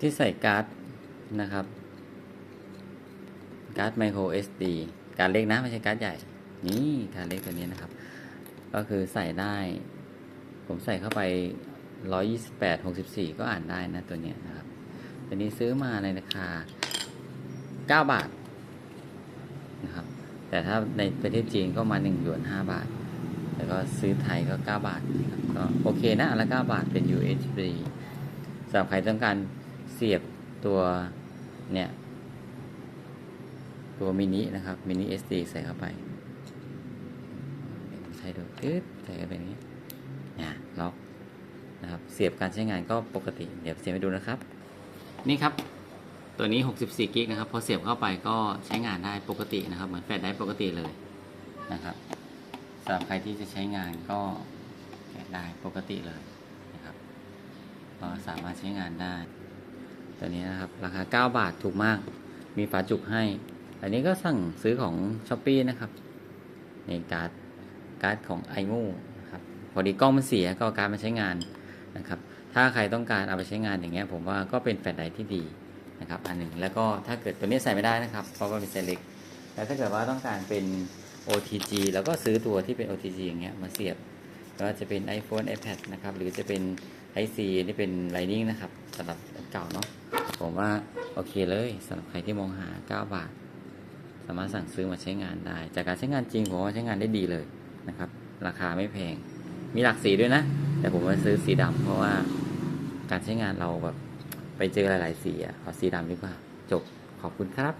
ที่ใส่การ์ดนะครับ การ์ดไมโคร SD การดเล็กนะไม่ใช่การ์ดใหญ่ นี่การดเล็กตัวนี้นะครับ ก็คือใส่ได้ ผมใส่เข้าไป 128 64 ก็อ่านได้นะตัวนี้นะครับ ตัวนี้ซื้อมาในราคา 9 บาทนะครับ แต่ถ้าในประเทศจีนก็มา1หยวน 5 บาท แล้วก็ซื้อไทยก็ 9 บาทก็โอเคนะอันละ9บาทเป็น USB สำหรับใครต้องการ เสียบตัวเนี่ยตัวมินินะครับมินิ SD ใส่เข้าไปใช้ดูอึ๊ดใส่เข้าไปอย่างนี้เนี่ยล็อกนะครับเสียบการใช้งานก็ปกติ เดี๋ยวเสียบให้ดูนะครับ นี่ครับตัวนี้ 64 กิกนะครับพอเสียบเข้าไปก็ใช้งานได้ปกตินะครับ เหมือนแฟลชไดรฟ์ปกติเลยนะครับสำหรับใครที่จะใช้งานก็แกะได้ปกติเลยนะครับก็สามารถใช้งานได้ ตัวนี้นะครับ ราคา 9 บาทถูกมาก มีฝาจุกให้ อันนี้ก็สั่งซื้อของ s h อ p e e นะครับในการ์ดการ์ดของไอมูนะครับพอดีกล้องมันเสียก็การ์ดมาใช้งานนะครับ ถ้าใครต้องการเอาไปใช้งานอย่างเงี้ยผมว่าก็เป็นแฟลชไดรฟ์ที่ดีนะครับอันหนึ่งแล้วก็ถ้าเกิดตัวนี้ใส่ไม่ได้นะครับ เพราะว่าเป็นไซเล็กแต่ถ้าเกิดว่าต้องการเป็น OTG แล้วก็ซื้อตัวที่เป็น OTG อย่างเงี้ยมาเสียบ ว่าจะเป็น iPhone iPad นะครับ หรือจะเป็น Type C นี่เป็น Lightning นะครับสำหรับเก่าเนาะผมว่าโอเคเลยสำหรับใครที่มองหา 9 บาท สามารถสั่งซื้อมาใช้งานได้ จากการใช้งานจริงผมว่าใช้งานได้ดีเลยนะครับ ราคาไม่แพง มีหลากสีด้วยนะ แต่ผมมาซื้อสีดำเพราะว่าการใช้งานเราแบบไปเจอหลาย ๆ สีอะเอาสีดำดีกว่า จบขอบคุณครับ